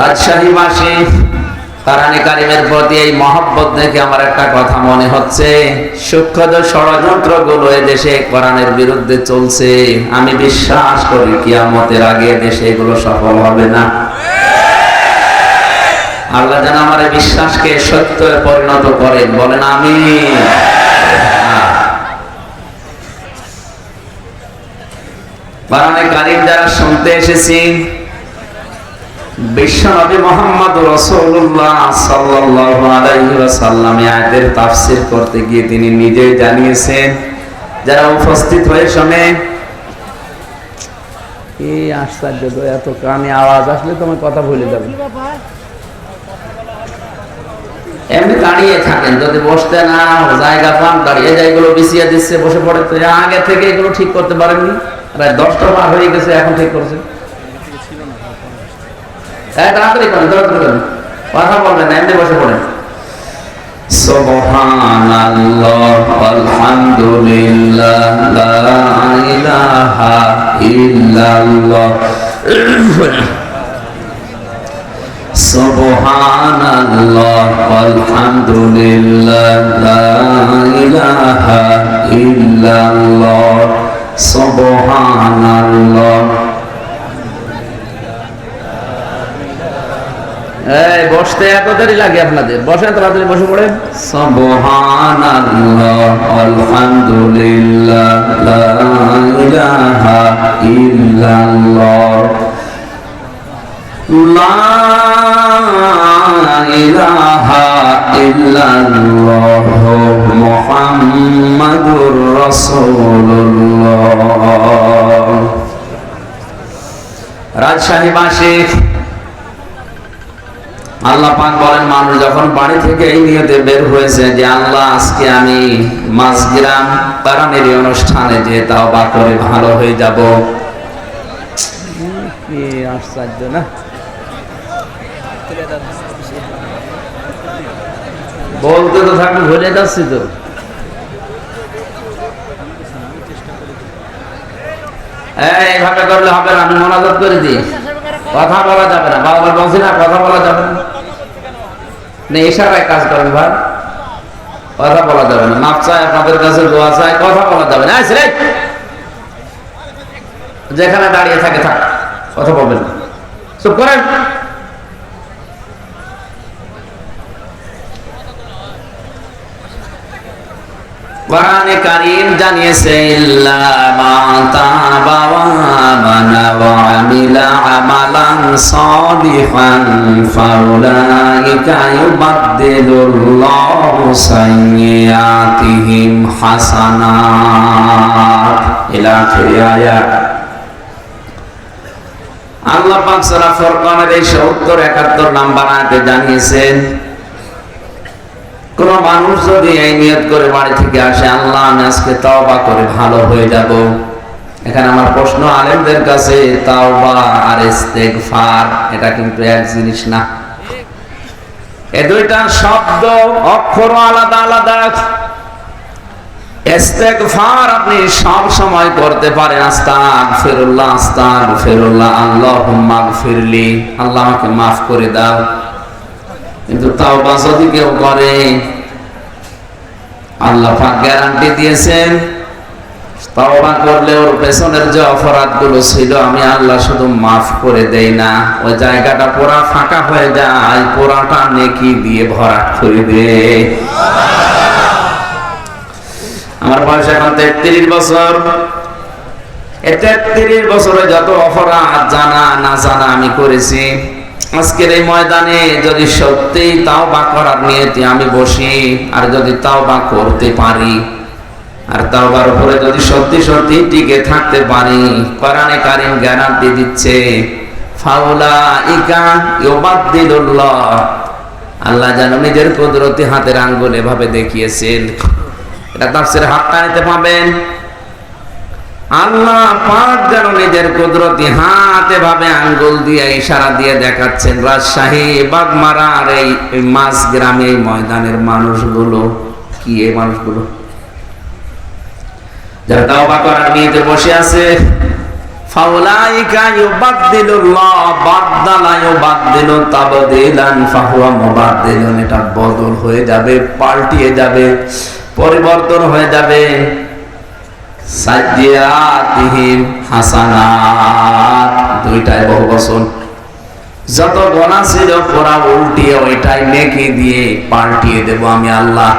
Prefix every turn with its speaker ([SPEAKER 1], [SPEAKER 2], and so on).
[SPEAKER 1] রাজশাহীবাসী Karenni কারিমের প্রতি এই মহব্বত দেখে আমার একটা কথা মনে হচ্ছে। সূক্ষ্ম ষড়যন্ত্রগুলো দেশে কোরআনের বিরুদ্ধে চলছে। আমি বিশ্বাস করি কিয়ামতের আগে দেশে এগুলো সফল হবে না। আল্লাহ যেন আমার বিশ্বাসকে সত্য পরিণত করেন, বলেন আমি কোরআনে কারিম যারা শুনতে এসেছি আশ্চর্য এত কানে আওয়াজ, আসলে তোমার কথা ভুলে যাবে। এমনি দাঁড়িয়ে থাকেন, যদি বসতে না জায়গা পান, দাঁড়িয়ে বিছিয়ে দিচ্ছে, বসে পড়ে, তো আগে থেকে এগুলো ঠিক করতে পারেননি? প্রায় দশটা বার হয়ে গেছে, এখন ঠিক করছে হ্যাঁ তাড়াতাড়ি করেন তাড়াতাড়ি করেন। কথা বলবেন না, এমনি বসে পড়েন। সুবহানাল্লাহ আলহামদুলিল্লাহ লা ইলাহা ইল্লাল্লাহ। সুবহানাল্লাহ আলহামদুলিল্লাহ লা বসতে এত লাগে আপনাদের। বসেন, তাড়াতাড়ি বসে পড়েন। সুবহানাল্লাহ, আলহামদুলিল্লাহ, লা ইলাহা ইল্লাল্লাহ লা ইলাহা ইল্লাল্লাহ আল্লাহ পাক বলেন, মানুষ যখন বাড়ি থেকে এই নিয়তে বের হয়েছে যে আল্লাহ, আজকে আমি মাসগ্রাম পারামের অনুষ্ঠানে যে তাও বা করে ভালো হয়ে যাব। আশ্চর্য, না? বলতে তো থাকলে ভুলে যাচ্ছি তো। এইভাবে করলে হবে না, আমি মনাজত করে দিই। কথা বলা যাবে না বাবা বলছি না, কথা বলা যাবে না। না, ইশারায় কাজ করেন ভাই। কথা বলা যাবে না। মাপ চাই আপনাদের কাছে, দোয়া চায়, কথা বলা যাবে না। এই যেখানে দাঁড়িয়ে থাকে, থাক, কথা বলবেন না। করেন। কোরআনে কারীম জানিয়েছে, ইল্লা মা তাবা ওয়া আমানা আল্লাহ পাক সূরা ফুরকানের এই 70 71 নাম্বার আয়াতে জানিয়েছেন কোন মানুষ যদি এই নিয়ত করে বাড়ি থেকে আসে, আল্লাহ আমি আজকে তাওবা করে ভালো হয়ে যাব। এখানে আমার প্রশ্ন আলেমদের কাছে, তাওবা আর ইস্তেগফার, এটা কিন্তু এক জিনিস না। এ দুইটার শব্দ অক্ষর আলাদা আলাদা। আপনি সব সময় করতে পারেন আল্লাহ করে দাও। কিন্তু যদি কেউ করে আল্লাহ পাক গ্যারান্টি দিয়েছেন। তাওবা করলে ওর পেছনের যে অপরাধগুলো ছিল, আমি আল্লাহ শুধু মাফ করে দেই না। ওই জায়গাটা পুরা ফাঁকা হয়ে যায়, পুরাটা নেকি দিয়ে ভরাট করে দে আমার বয়স এখন তেত্রিশ বছর। তেত্রিশ বছরে যত অপরাধ জানা না জানা আমি করেছি আজকের এই ময়দানে যদি সত্যি তাও বা করার নিয়তে আমি বসি, আর যদি তাও বা করতে পারি, আর তাওবার উপরে যদি সত্যি সত্যি টিকে থাকতে পারি, কোরআনে কারিম গ্যারান্টি দিচ্ছে ফাউলা ইকা আল্লাহ যেন নিজের কুদরতি হাতের আঙ্গুল এভাবে দেখিয়েছেন। এটা তাফসীর হাতটা নিতে পাবেন। আল্লাহ পাক যেন নিজের কুদরতি হাতে ভাবে আঙ্গুল দিয়ে ইশারা দিয়ে দেখাচ্ছেন, রাজশাহী বাগমারার এই মাছ গ্রামে ময়দানের মানুষগুলো, কি এই মানুষগুলো? যারা করার বসে আছে এটা বদল হয়ে যাবে, পাল্টিয়ে যাবে, পরিবর্তন হয়ে যাবে। দুইটাই যত গোনা ছিল পড়া উল্টিয়ে ওইটাই নেকি দিয়ে পাল্টিয়ে দেব আমি আল্লাহ।